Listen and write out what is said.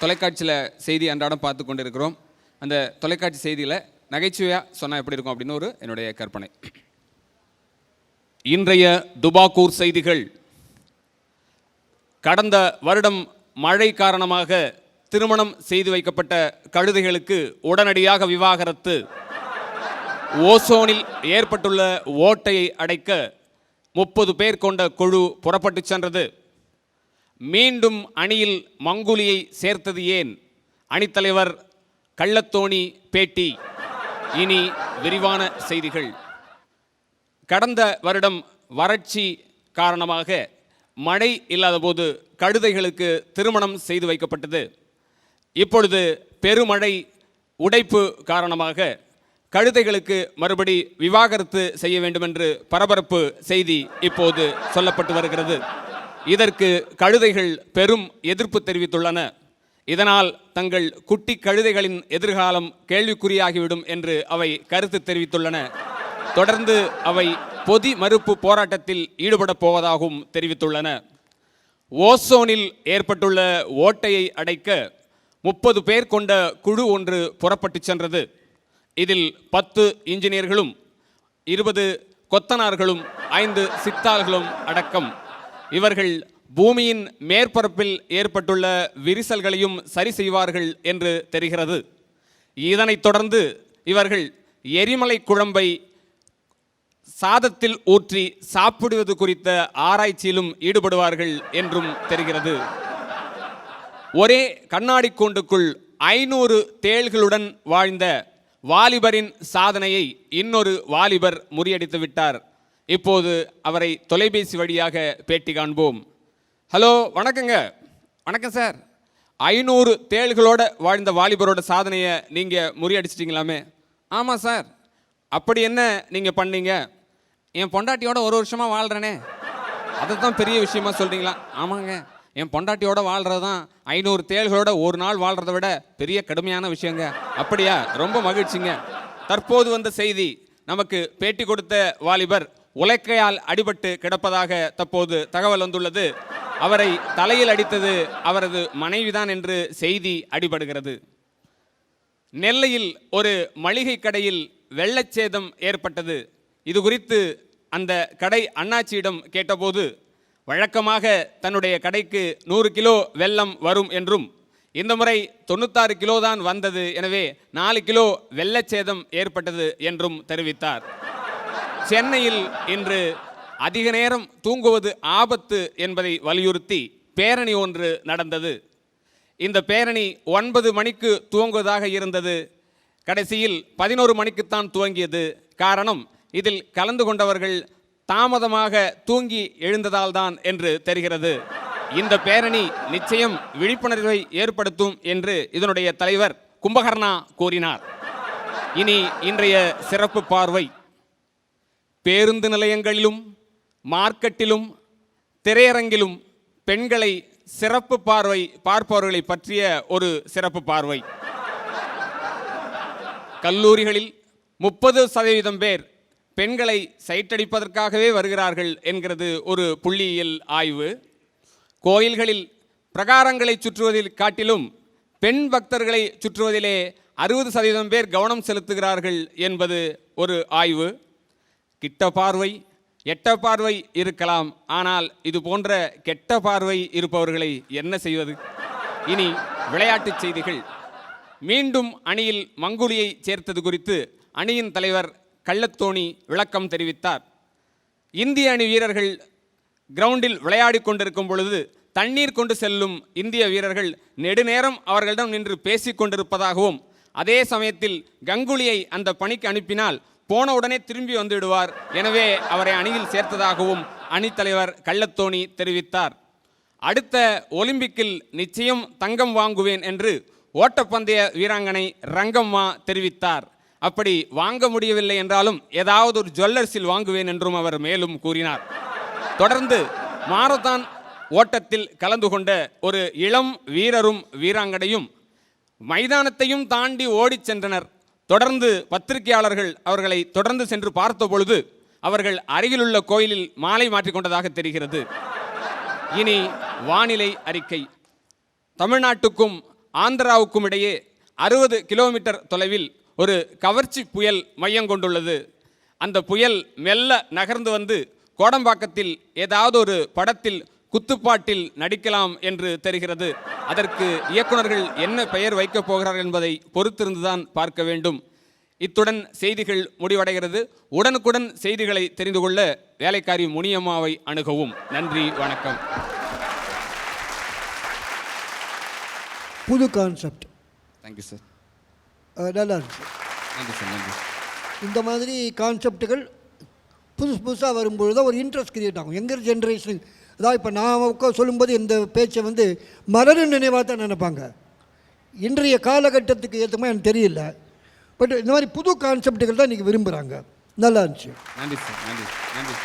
தொலைக்காட்சியில் செய்தி அன்றாடம் பார்த்து கொண்டிருக்கிறோம். அந்த தொலைக்காட்சி செய்தியில் நகைச்சுவையாக சொன்னால் எப்படி இருக்கும் அப்படின்னு ஒரு என்னுடைய கற்பனை. இன்றைய துபாக்கூர் செய்திகள். கடந்த வருடம் மழை காரணமாக திருமணம் செய்து வைக்கப்பட்ட கழுதைகளுக்கு உடனடியாக விவாகரத்து. ஓசோனில் ஏற்பட்டுள்ள ஓட்டையை அடைக்க முப்பது பேர் கொண்ட குழு புறப்பட்டு சென்றது. மீண்டும் அணியில் மங்குலியை சேர்த்தது ஏன்? அணித்தலைவர் கள்ளத்தோணி பேட்டி. இனி விரிவான செய்திகள். கடந்த வருடம் வறட்சி காரணமாக மழை இல்லாதபோது கழுதைகளுக்கு திருமணம் செய்து வைக்கப்பட்டது. இப்பொழுது பெருமழை உடைப்பு காரணமாக கழுதைகளுக்கு மறுபடி விவாகரத்து செய்ய வேண்டும் என்று பரபரப்பு செய்தி இப்போது சொல்லப்பட்டு வருகிறது. இதற்கு கழுதைகள் பெரும் எதிர்ப்பு தெரிவித்துள்ளன. இதனால் தங்கள் குட்டி கழுதைகளின் எதிர்காலம் கேள்விக்குறியாகிவிடும் என்று அவை கருத்து தெரிவித்துள்ளன. தொடர்ந்து அவை பொதி மறுப்பு போராட்டத்தில் ஈடுபடப் போவதாகவும் தெரிவித்துள்ளன. ஓசோனில் ஏற்பட்டுள்ள ஓட்டையை அடைக்க முப்பது பேர் கொண்ட குழு ஒன்று புறப்பட்டு சென்றது. இதில் பத்து இன்ஜினியர்களும் இருபது கொத்தனார்களும் ஐந்து சித்தாள்களும் அடக்கம். இவர்கள் பூமியின் மேற்பரப்பில் ஏற்பட்டுள்ள விரிசல்களையும் சரி செய்வார்கள் என்று தெரிகிறது. இதனைத் தொடர்ந்து இவர்கள் எரிமலை குழம்பை சாதத்தில் ஊற்றி சாப்பிடுவது குறித்த ஆராய்ச்சியிலும் ஈடுபடுவார்கள் என்றும் தெரிகிறது. ஒரே கண்ணாடி கூண்டுக்குள் ஐநூறு தேள்களுடன் வாழ்ந்த வாலிபரின் சாதனையை இன்னொரு வாலிபர் முறியடித்து விட்டார் இப்போது அவரை தொலைபேசி வழியாக பேட்டி காண்போம். ஹலோ வணக்கங்க. வணக்கம் சார். ஐநூறு தேள்களோட வாழ்ந்த வாலிபரோட சாதனையை நீங்கள் முறியடிச்சிட்டிங்களாமே? ஆமாம் சார். அப்படி என்ன நீங்கள் பண்ணீங்க? என் பொண்டாட்டியோட ஒரு வருஷமாக வாழ்கிறேனே அதை தான் பெரிய விஷயமா சொல்கிறீங்களா ஆமாங்க. என் பொண்டாட்டியோட வாழ்கிறது தான் ஐநூறு தேள்களோட ஒரு நாள் வாழ்கிறத விட பெரிய கடுமையான விஷயங்க. அப்படியா? ரொம்ப மகிழ்ச்சிங்க. தற்போது வந்த செய்தி நமக்கு பேட்டி கொடுத்த வாலிபர் உலக்கையால் அடிபட்டு கிடப்பதாக தற்போது தகவல் வந்துள்ளது. அவரை தலையில் அடித்தது அவரது மனைவிதான் என்று செய்தி அடிபடுகிறது. நெல்லையில் ஒரு மளிகை கடையில் வெள்ளச்சேதம் ஏற்பட்டது. இது குறித்து அந்த கடை அண்ணாச்சியிடம் கேட்டபோது வழக்கமாக தன்னுடைய கடைக்கு நூறு கிலோ வெள்ளம் வரும் என்றும் இந்த முறை தொண்ணூத்தாறு கிலோ தான் வந்தது. எனவே நாலு கிலோ வெள்ளச்சேதம் ஏற்பட்டது என்றும் தெரிவித்தார். சென்னையில் இன்று அதிக நேரம் தூங்குவது ஆபத்து என்பதை வலியுறுத்தி பேரணி ஒன்று நடந்தது. இந்த பேரணி ஒன்பது மணிக்கு துவங்குவதாக இருந்தது. கடைசியில் பதினோரு மணிக்குத்தான் துவங்கியது. காரணம் இதில் கலந்து கொண்டவர்கள் தாமதமாக தூங்கி எழுந்ததால் தான் என்று தெரிகிறது. இந்த பேரணி நிச்சயம் விழிப்புணர்வை ஏற்படுத்தும் என்று இதனுடைய தலைவர் கும்பகர்ணா கூறினார். இனி இன்றைய சிறப்பு பார்வை. பேருந்து நிலையங்களிலும் மார்க்கெட்டிலும் திரையரங்கிலும் பெண்களை சிறப்பு பார்வை பார்ப்பவர்களை பற்றிய ஒரு சிறப்பு பார்வை. கல்லூரிகளில் முப்பது சதவீதம் பேர் பெண்களை சைட்டடிப்பதற்காகவே வருகிறார்கள் என்கிறது ஒரு புள்ளியியல் ஆய்வு. கோயில்களில் பிரகாரங்களை சுற்றுவதில் காட்டிலும் பெண் பக்தர்களை சுற்றுவதிலே அறுபது சதவீதம் பேர் கவனம் செலுத்துகிறார்கள் என்பது ஒரு ஆய்வு. கிட்ட பார்வை எட்ட பார்வை இருக்கலாம். ஆனால் இது போன்ற கெட்ட பார்வை இருப்பவர்களை என்ன செய்வது? இனி விளையாட்டுச் செய்திகள். மீண்டும் அணியில் மங்குலியை சேர்த்தது குறித்து அணியின் தலைவர் கள்ளத்தோணி விளக்கம் தெரிவித்தார். இந்திய அணி வீரர்கள் கிரவுண்டில் விளையாடி கொண்டிருக்கும் பொழுது தண்ணீர் கொண்டு செல்லும் இந்திய வீரர்கள் நெடுநேரம் அவர்களிடம் நின்று பேசிக் கொண்டிருப்பதாகவும் அதே சமயத்தில் கங்குலியை அந்த பணிக்கு அனுப்பினால் போன உடனே திரும்பி வந்துவிடுவார். எனவே அவரை அணியில் சேர்த்ததாகவும் அணித்தலைவர் கள்ளத்தோணி தெரிவித்தார். அடுத்த ஒலிம்பிக்கில் நிச்சயம் தங்கம் வாங்குவேன் என்று ஓட்டப்பந்தய வீராங்கனை ரங்கம்மா தெரிவித்தார். அப்படி வாங்க முடியவில்லை என்றாலும் ஏதாவது ஒரு ஜுவல்லர்ஸில் வாங்குவேன் என்றும் அவர் மேலும் கூறினார். தொடர்ந்து மாரத்தான் ஓட்டத்தில் கலந்து கொண்ட ஒரு இளம் வீரரும் வீராங்கனையும் மைதானத்தையும் தாண்டி ஓடிச் சென்றனர். தொடர்ந்து பத்திரிகையாளர்கள் அவர்களை தொடர்ந்து சென்று பார்த்த பொழுது அவர்கள் அருகிலுள்ள கோயிலில் மாலை மாற்றிக்கொண்டதாக தெரிகிறது. இனி வானிலை அறிக்கை. தமிழ்நாட்டுக்கும் ஆந்திராவுக்கும் இடையே அறுபது கிலோமீட்டர் தொலைவில் ஒரு கவர்ச்சி புயல் மையம் கொண்டுள்ளது. அந்த புயல் மெல்ல நகர்ந்து வந்து கோடம்பாக்கத்தில் ஏதாவது ஒரு படத்தில் குத்துப்பாட்டில் நடிக்கலாம் என்று தெரிகிறது. அதற்கு இயக்குனர்கள் என்ன பெயர் வைக்கப் போகிறார்கள் என்பதை பொறுத்திருந்துதான் பார்க்க வேண்டும். இத்துடன் செய்திகள் முடிவடைகிறது. உடனுக்குடன் செய்திகளை தெரிந்து கொள்ள வேலைக்காரி முனியம்மாவை அணுகவும். நன்றி வணக்கம். புது கான்செப்ட் தேங்க்யூ சார் நல்லா இருந்துச்சு நன்றி சார் நன்றி இந்த மாதிரி கான்செப்டுகள் புதுசு புதுசாக வரும்பொழுது ஒரு இன்ட்ரெஸ்ட் கிரியேட் ஆகும். எங்கர் ஜென்ரேஷன் அதாவது இப்போ நான் உட்கா சொல்லும்போது இந்த பேச்சை வந்து மரண நினைவாக தான் நினைப்பாங்க. இன்றைய காலகட்டத்துக்கு ஏற்ற மாதிரி எனக்கு தெரியல. பட் இந்த மாதிரி புது கான்செப்டுகள் தான் இன்றைக்கி விரும்புகிறாங்க நல்லா இருந்துச்சு. நன்றி சார் நன்றி. நன்றி.